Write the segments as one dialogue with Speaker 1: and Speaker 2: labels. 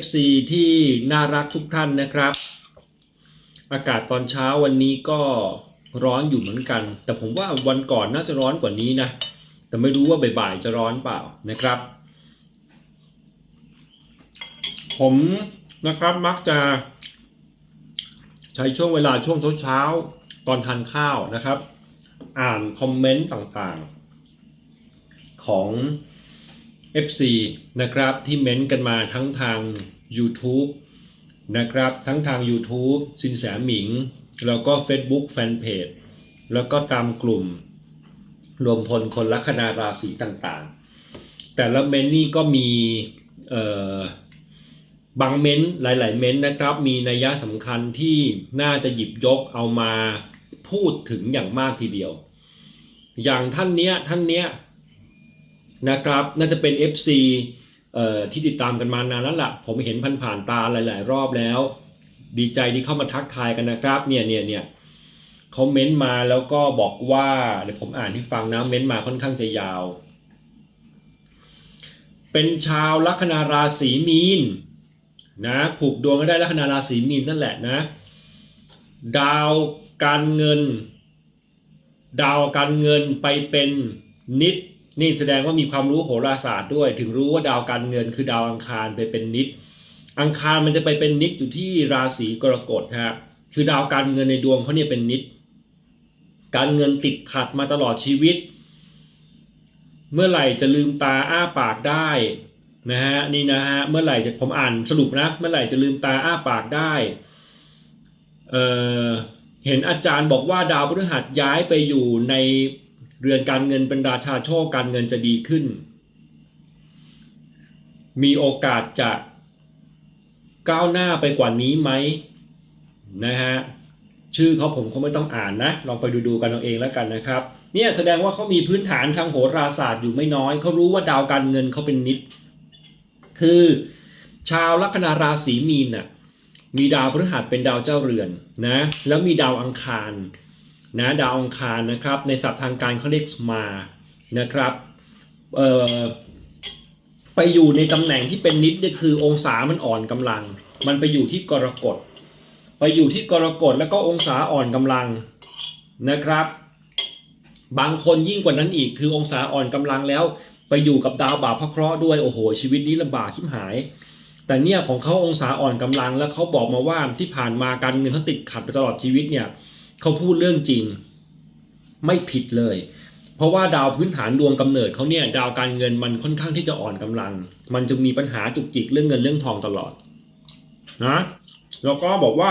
Speaker 1: FC ที่น่ารักทุกท่านนะครับ อากาศตอนเช้าวันนี้ก็ร้อนอยู่เหมือนกัน แต่ผมว่าวันก่อนน่าจะร้อนกว่านี้นะ แต่ไม่รู้ว่าบ่ายๆจะร้อนเปล่านะครับ ผมนะครับมักจะใช้ช่วงเวลาช่วงเช้าๆตอนทานข้าวนะครับ อ่านคอมเมนต์ต่างๆ ของ FC นะครับที่เม้นต์กันมาทั้งทาง YouTube นะครับทั้งทาง YouTube สินแสหมิง แล้วก็ Facebook Fanpage แล้วก็ตามกลุ่มรวมพลคนลัคนาราศีต่างๆ แต่ละเม้นนี่ก็มีบางเม้นหลาย ๆ เม้นนะครับ มีนัยยะสำคัญที่น่าจะหยิบยกเอามาพูดถึงอย่างมากทีเดียว อย่างท่านเนี้ยท่านเนี้ย นะครับ น่าจะเป็น FC เอ่อที่ติดตามกันมานานแล้วล่ะ ผมเห็นผ่านๆตาหลาย ๆ รอบแล้ว ดีใจที่เข้ามาทักทายกันนะครับ เนี่ยเนี่ยเนี่ยเขาเม้นต์มาแล้วก็บอกว่าเดี๋ยวผมอ่านให้ฟังนะเม้นต์มาค่อนข้างจะยาว เป็นชาวลัคนาราศีมีนนะผูกดวงก็ได้ลัคนาราศีมีนนั่นแหละนะ ดาวการเงิน ดาวการเงินไปเป็นนิด นี่แสดงว่ามีความรู้โหราศาสตร์ด้วย ถึงรู้ว่าดาวการเงินคือดาวอังคารไปเป็นนิด อังคารมันจะไปเป็นนิดอยู่ที่ราศีกรกฎฮะคือดาวการเงินในดวงเขาเนี่ยเป็นนิด การเงินติดขัดมาตลอดชีวิต เมื่อไหร่จะลืมตาอ้าปากได้นะฮะนี่นะฮะเมื่อไหร่จะผมอ่านสรุปนะเมื่อไหร่จะลืมตาอ้าปากได้เออเห็นอาจารย์บอกว่าดาวพฤหัสย้ายไปอยู่ใน เรือนการเงินเป็นราชาโชคการเงินจะดีขึ้น มีโอกาสจะก้าวหน้าไปกว่านี้ไหมนะฮะชื่อเขาผมคงไม่ต้องอ่านนะ ลองไปดูดูกันเอาเองแล้วกันนะครับ เนี่ยแสดงว่าเขามีพื้นฐานทางโหราศาสตร์อยู่ไม่น้อย เขารู้ว่าดาวการเงินเขาเป็นนิด คือชาวลัคนาราศีมีนน่ะมีดาวพฤหัสเป็นดาวเจ้าเรือนนะ แล้วมีดาวอังคาร นะดาวอังคารนะครับในศัพท์ทางการเขาเรียกมานะครับไปอยู่ในตำแหน่งที่เป็นนิดนี่คือองศามันอ่อนกำลัง มันไปอยู่ที่กรกฎไปอยู่ที่กรกฎแล้วก็องศาอ่อนกำลังนะครับ บางคนยิ่งกว่านั้นอีกคือองศาอ่อนกำลังแล้ว ไปอยู่กับดาวบาปพระเคราะห์ด้วยโอ้โห ชีวิตนี้ลำบากชิบหาย แต่เนี่ยของเขาองศาอ่อนกำลังแล้วเขาบอกมาว่าที่ผ่านมาการเงินเขาติดขัดไปตลอดชีวิตเนี่ย เขาพูดเรื่องจริง ไม่ผิดเลย เพราะว่าดาวพื้นฐานดวงกำเนิดเขาเนี่ยดาวการเงินมันค่อนข้างที่จะอ่อนกำลัง มันจะมีปัญหาจุกจิกเรื่องเงินเรื่องทองตลอดนะแล้วก็บอกว่า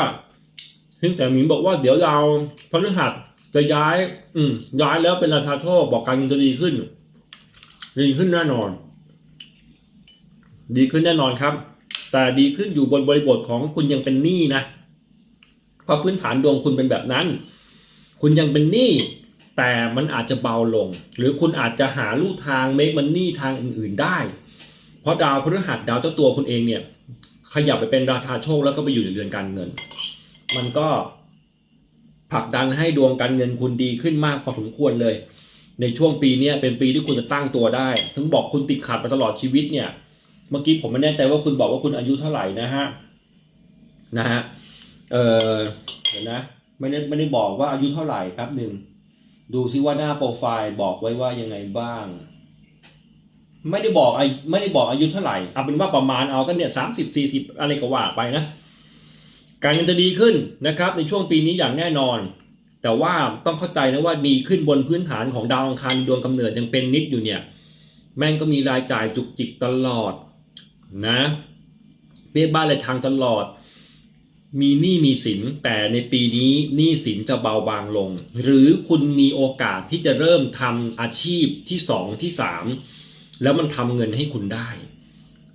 Speaker 1: ซึ่งแต่หมิงบอกว่าเดี๋ยวเราพฤหัสจะย้าย อืมย้ายแล้วเป็นราชาโชคบอกการเงินจะดีขึ้น ดีขึ้นแน่นอน ดีขึ้นแน่นอนครับ แต่ดีขึ้นอยู่บนบริบทของคุณยังเป็นหนี้นะ เพราะพื้นฐานดวงคุณเป็นแบบนั้น คุณยังเป็นหนี้แต่มันอาจจะเบาลง หรือคุณอาจจะหาลู่ทางเมคมันนี่ทางอื่น ๆได้ เพราะดาวพฤหัสดาวเจ้าตัวคุณเองเนี่ย ขยับไปเป็นราชาโชคแล้วก็ไปอยู่ในเรือนการเงิน มันก็ผลักดันให้ดวงการเงินคุณดีขึ้นมากพอสมควรเลย ในช่วงปีนี้เป็นปีที่คุณจะตั้งตัวได้ ถึงบอกคุณติดขัดมาตลอดชีวิตเนี่ย เมื่อกี้ผมไม่แน่ใจว่าคุณบอกว่าคุณอายุเท่าไหร่นะฮะนะฮะ เออเดี๋ยวนะไม่ได้ไม่ได้บอกว่าอายุเท่าไหร่ครับหนึ่งดูซิว่าหน้าโปรไฟล์บอกไว้ว่ายังไงบ้าง ไม่ได้บอกไอไม่ได้บอกอายุเท่าไหร่เอาเป็นว่าประมาณเอากันเนี่ยสามสิบสี่สิบอะไรก็ว่าไปนะ การเงินจะดีขึ้นนะครับ ในช่วงปีนี้อย่างแน่นอน แต่ว่าต้องเข้าใจนะว่าดีขึ้นบนพื้นฐานของดาวอังคารดวงกำเนิดยังเป็นนิดอยู่เนี่ย แม่งก็มีรายจ่ายจุกจิกตลอดนะเบี้ยบ้านรายทางตลอด มีหนี้มีสินแต่ในปีนี้หนี้สินจะเบาบางลง หรือคุณมีโอกาสที่จะเริ่มทำอาชีพที่สองที่สามแล้วมันทำเงินให้คุณได้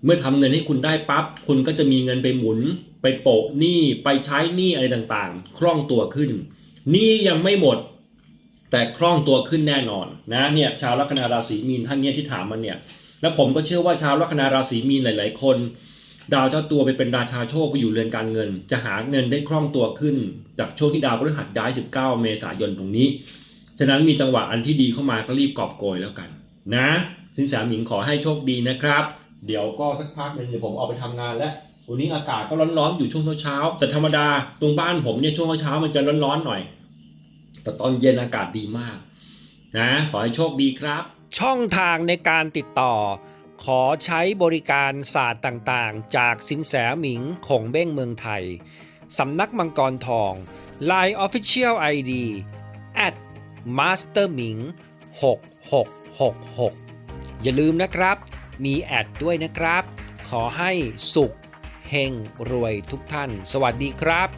Speaker 1: เมื่อทำเงินให้คุณได้ปั๊บคุณก็จะมีเงินไปหมุน ไปโปะหนี้ไปใช้หนี้อะไรต่างๆ คล่องตัวขึ้นหนี้ยังไม่หมด แต่คล่องตัวขึ้นแน่นอนนะเนี่ยชาวลัคนาราศีมีนท่านเนี้ยที่ถามมันเนี่ย แล้วผมก็เชื่อว่าชาวลัคนาราศีมีนหลาย ๆ คน ดาวเจ้าตัวไปเป็นราชาโชคไปอยู่เรือนการเงิน จะหาเงินได้คล่องตัวขึ้น จากช่วงที่ดาวพฤหัสย้าย 19 เมษายนตรงนี้ ฉะนั้นมีจังหวะอันที่ดีเข้ามาก็รีบกอบโกยแล้วกัน นะสินแสหมิงขอให้โชคดีนะครับ เดี๋ยวก็สักพักหนึ่งเดี๋ยวผมออกไปทำงานแล้ววันนี้อากาศก็ร้อนๆอยู่ช่วงเช้าแต่ธรรมดาตรงบ้านผมเนี่ยช่วงเช้ามันจะร้อนๆหน่อย แต่ตอนเย็นอากาศดีมาก นะ ขอให้โชคดีครับ ช่องทางในการติดต่อ ขอใช้บริการศาสตร์ต่างๆ จากสินแสหมิงคงเบ้งเมืองไทย สำนักมังกรทอง Line Official ID at master หมิง6666 อย่าลืมนะครับ มีแอดด้วยนะครับ ขอให้สุขเฮงรวยทุกท่าน สวัสดีครับ